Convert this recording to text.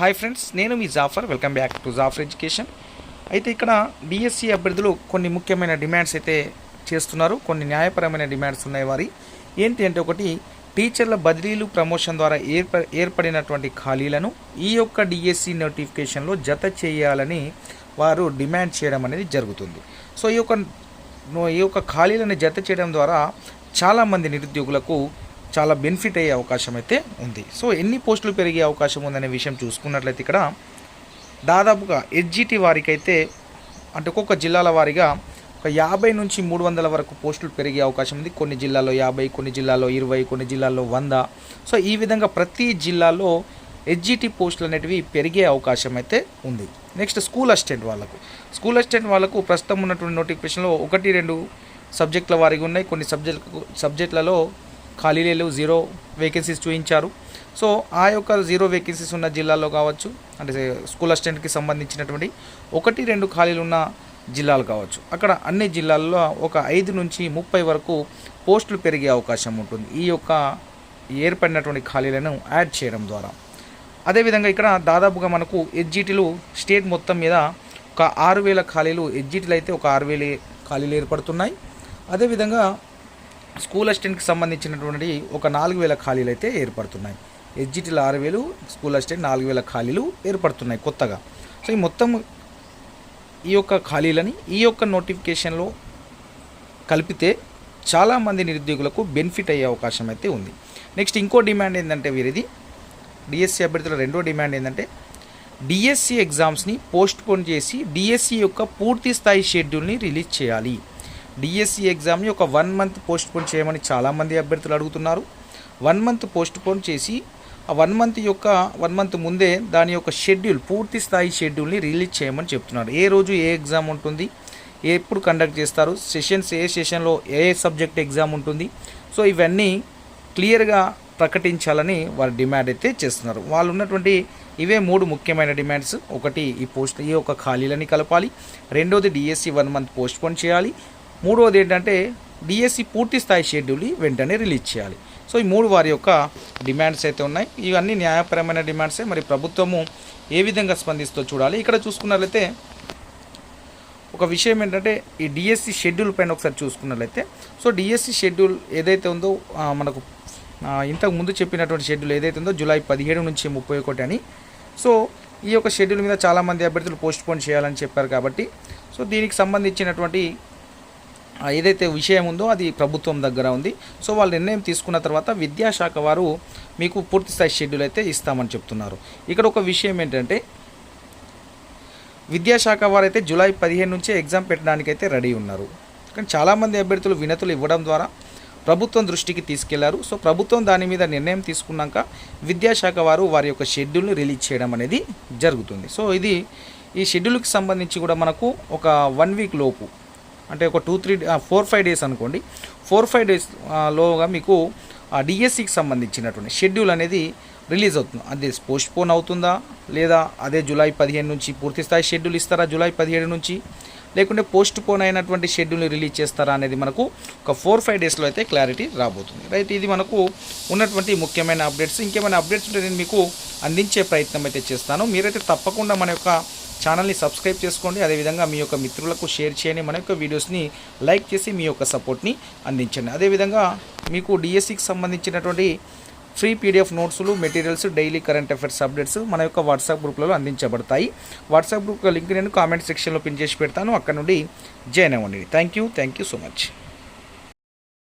Hi friends నేను మీ Jafar welcome back to Jafar education అయితే ఇక్కడ డిఎస్సి అభ్యర్థులు కొన్ని ముఖ్యమైన డిమాండ్స్ అయితే చేస్తున్నారు. కొన్ని న్యాయపరమైన డిమాండ్స్ ఉన్నాయి వారి. ఏంటి అంటే ఒకటి టీచర్ల బదిలీలు ప్రమోషన్ ద్వారా ఏర్ప ఏర్పడినటువంటి ఖాళీలను ఈ యొక్క డిఎస్సి నోటిఫికేషన్లో జత చేయాలని వారు డిమాండ్ చేయడం అనేది జరుగుతుంది. సో ఈ యొక్క ఈ యొక్క ఖాళీలను జత చేయడం ద్వారా చాలామంది నిరుద్యోగులకు చాలా బెనిఫిట్ అయ్యే అవకాశం అయితే ఉంది. సో ఎన్ని పోస్టులు పెరిగే అవకాశం ఉందనే విషయం చూసుకున్నట్లయితే ఇక్కడ దాదాపుగా హెచ్జిటి వారికైతే అంటే ఒక్కొక్క జిల్లాల వారిగా ఒక యాభై నుంచి మూడు వందల వరకు పోస్టులు పెరిగే అవకాశం ఉంది. కొన్ని జిల్లాల్లో యాభై కొన్ని జిల్లాల్లో ఇరవై కొన్ని జిల్లాల్లో వంద. సో ఈ విధంగా ప్రతి జిల్లాలో హెచ్జిటి పోస్టులు అనేటివి పెరిగే అవకాశం అయితే ఉంది. నెక్స్ట్ స్కూల్ అసిస్టెంట్ వాళ్ళకు. స్కూల్ అసిస్టెంట్ వాళ్ళకు ప్రస్తుతం ఉన్నటువంటి నోటిఫికేషన్లో ఒకటి రెండు సబ్జెక్టుల వారిగా ఉన్నాయి. కొన్ని సబ్జెక్ట్ సబ్జెక్టులలో ఖాళీలు జీరో వేకెన్సీస్ చూపించారు సో ఆ యొక్క జీరో వేకెన్సీస్ ఉన్న జిల్లాల్లో కావచ్చు అంటే స్కూల్ అసిస్టెంట్కి సంబంధించినటువంటి ఒకటి రెండు ఖాళీలు ఉన్న జిల్లాలు కావచ్చు. అక్కడ అన్ని జిల్లాల్లో ఒక ఐదు నుంచి ముప్పై వరకు పోస్టులు పెరిగే అవకాశం ఉంటుంది. ఈ యొక్క ఏర్పడినటువంటి ఖాళీలను యాడ్ చేయడం ద్వారా. అదేవిధంగా ఇక్కడ దాదాపుగా మనకు ఎడ్జిటీలు స్టేట్ మొత్తం మీద ఒక ఆరు వేల ఖాళీలు ఎడ్జిటీలు అయితే ఒక ఆరు వేల ఖాళీలు ఏర్పడుతున్నాయి. అదేవిధంగా స్కూల్ అసిస్టెంట్కి సంబంధించినటువంటి ఒక నాలుగు వేల ఖాళీలు అయితే ఏర్పడుతున్నాయి. ఎడ్జిటీలు ఆరు వేలు స్కూల్ అసిస్టెంట్ నాలుగు వేల ఖాళీలు ఏర్పడుతున్నాయి కొత్తగా. సో ఈ మొత్తం ఈ యొక్క ఖాళీలని ఈ యొక్క నోటిఫికేషన్లో కలిపితే చాలామంది నిరుద్యోగులకు బెనిఫిట్ అయ్యే అవకాశం అయితే ఉంది. నెక్స్ట్ ఇంకో డిమాండ్ ఏంటంటే వీరిది. డిఎస్సి అభ్యర్థుల రెండో డిమాండ్ ఏంటంటే డిఎస్సి ఎగ్జామ్స్ని పోస్ట్పోన్ చేసి డిఎస్సి యొక్క పూర్తి స్థాయి షెడ్యూల్ని రిలీజ్ చేయాలి. డిఎస్సి ఎగ్జామ్ని ఒక వన్ మంత్ పోస్ట్ పోన్ చేయమని చాలామంది అభ్యర్థులు అడుగుతున్నారు. వన్ మంత్ పోస్ట్ పోన్ చేసి ఆ వన్ మంత్ యొక్క వన్ మంత్ ముందే దాని యొక్క షెడ్యూల్ పూర్తి స్థాయి షెడ్యూల్ని రిలీజ్ చేయమని చెప్తున్నారు. ఏ రోజు ఏ ఎగ్జామ్ ఉంటుంది ఎప్పుడు కండక్ట్ చేస్తారు సెషన్స్ ఏ సెషన్లో ఏ సబ్జెక్ట్ ఎగ్జామ్ ఉంటుంది. సో ఇవన్నీ క్లియర్గా ప్రకటించాలని వారు డిమాండ్ అయితే చేస్తున్నారు. వాళ్ళు ఉన్నటువంటి ఇవే మూడు ముఖ్యమైన డిమాండ్స్. ఒకటి ఈ పోస్ట్ ఈ యొక్క ఖాళీలని కలపాలి. రెండోది DSC one month postpone చేయాలి. మూడవది ఏంటంటే డిఎస్సి పూర్తి స్థాయి షెడ్యూల్ వెంటనే రిలీజ్ చేయాలి. సో ఈ మూడు వారి యొక్క డిమాండ్స్ అయితే ఉన్నాయి. ఇవన్నీ న్యాయపరమైన డిమాండ్సే. మరి ప్రభుత్వము ఏ విధంగా స్పందిస్తో చూడాలి. ఇక్కడ చూసుకున్నట్లయితే ఒక విషయం ఏంటంటే ఈ డిఎస్సి షెడ్యూల్ పైన ఒకసారి చూసుకున్నట్లయితే సో డిఎస్సి షెడ్యూల్ ఏదైతే ఉందో మనకు ఇంతకు ముందు చెప్పినటువంటి షెడ్యూల్ ఏదైతే ఉందో జూలై పదిహేడు నుంచి ముప్పై ఒకటి అని. సో ఈ యొక్క షెడ్యూల్ మీద చాలామంది అభ్యర్థులు పోస్ట్ పోన్ చేయాలని చెప్పారు కాబట్టి సో దీనికి సంబంధించినటువంటి ఏదైతే విషయం ఉందో అది ప్రభుత్వం దగ్గర ఉంది. సో వాళ్ళు నిర్ణయం తీసుకున్న తర్వాత విద్యాశాఖ వారు మీకు పూర్తి స్థాయి షెడ్యూల్ అయితే ఇస్తామని చెప్తున్నారు. ఇక్కడ ఒక విషయం ఏంటంటే విద్యాశాఖ వారైతే జూలై పదిహేను నుంచే ఎగ్జామ్ పెట్టడానికైతే రెడీ ఉన్నారు. కానీ చాలామంది అభ్యర్థులు వినతులు ఇవ్వడం ద్వారా ప్రభుత్వం దృష్టికి తీసుకెళ్ళారు. సో ప్రభుత్వం దాని మీద నిర్ణయం తీసుకున్నాక విద్యాశాఖ వారు వారి యొక్క షెడ్యూల్ని రిలీజ్ చేయడం అనేది జరుగుతుంది. సో ఇది ఈ షెడ్యూల్కి సంబంధించి కూడా మనకు ఒక వన్ వీక్ లోపు అంటే ఒక two three four five days అనుకోండి. ఫోర్ ఫైవ్ డేస్ లోగా మీకు డిఎస్సికి సంబంధించినటువంటి షెడ్యూల్ అనేది రిలీజ్ అవుతుంది. అది పోస్ట్పోన్ అవుతుందా? లేదా అదే జూలై పదిహేను నుంచి పూర్తి స్థాయి షెడ్యూల్ ఇస్తారా? జూలై పదిహేడు నుంచి? లేకుంటే పోస్ట్ పోన్ అయినటువంటి షెడ్యూల్ని రిలీజ్ చేస్తారా అనేది మనకు ఒక ఫోర్ ఫైవ్ డేస్లో అయితే క్లారిటీ రాబోతుంది. రైట్ ఇది మనకు ఉన్నటువంటి ముఖ్యమైన అప్డేట్స్. ఇంకేమైనా అప్డేట్స్ ఉంటే నేను మీకు అందించే ప్రయత్నం అయితే చేస్తాను. మీరైతే తప్పకుండా మన యొక్క ఛానల్ని సబ్స్క్రైబ్ చేసుకోండి. అదేవిధంగా మీ యొక్క మిత్రులకు షేర్ చేయండి. మన యొక్క వీడియోస్ని లైక్ చేసి మీ యొక్క సపోర్ట్ని అందించండి. అదేవిధంగా మీకు డిఎస్సికి సంబంధించినటువంటి ఫ్రీ పీడిఎఫ్ నోట్స్లు materials daily current affairs updates మన యొక్క వాట్సాప్ గ్రూప్లలో అందించబడతాయి. వాట్సాప్ గ్రూప్ లింక్ నేను కామెంట్ సెక్షన్లో పిన్ చేసి పెడతాను. అక్కడ నుండి జాయిన్ అవ్వండి. Thank you thank you so much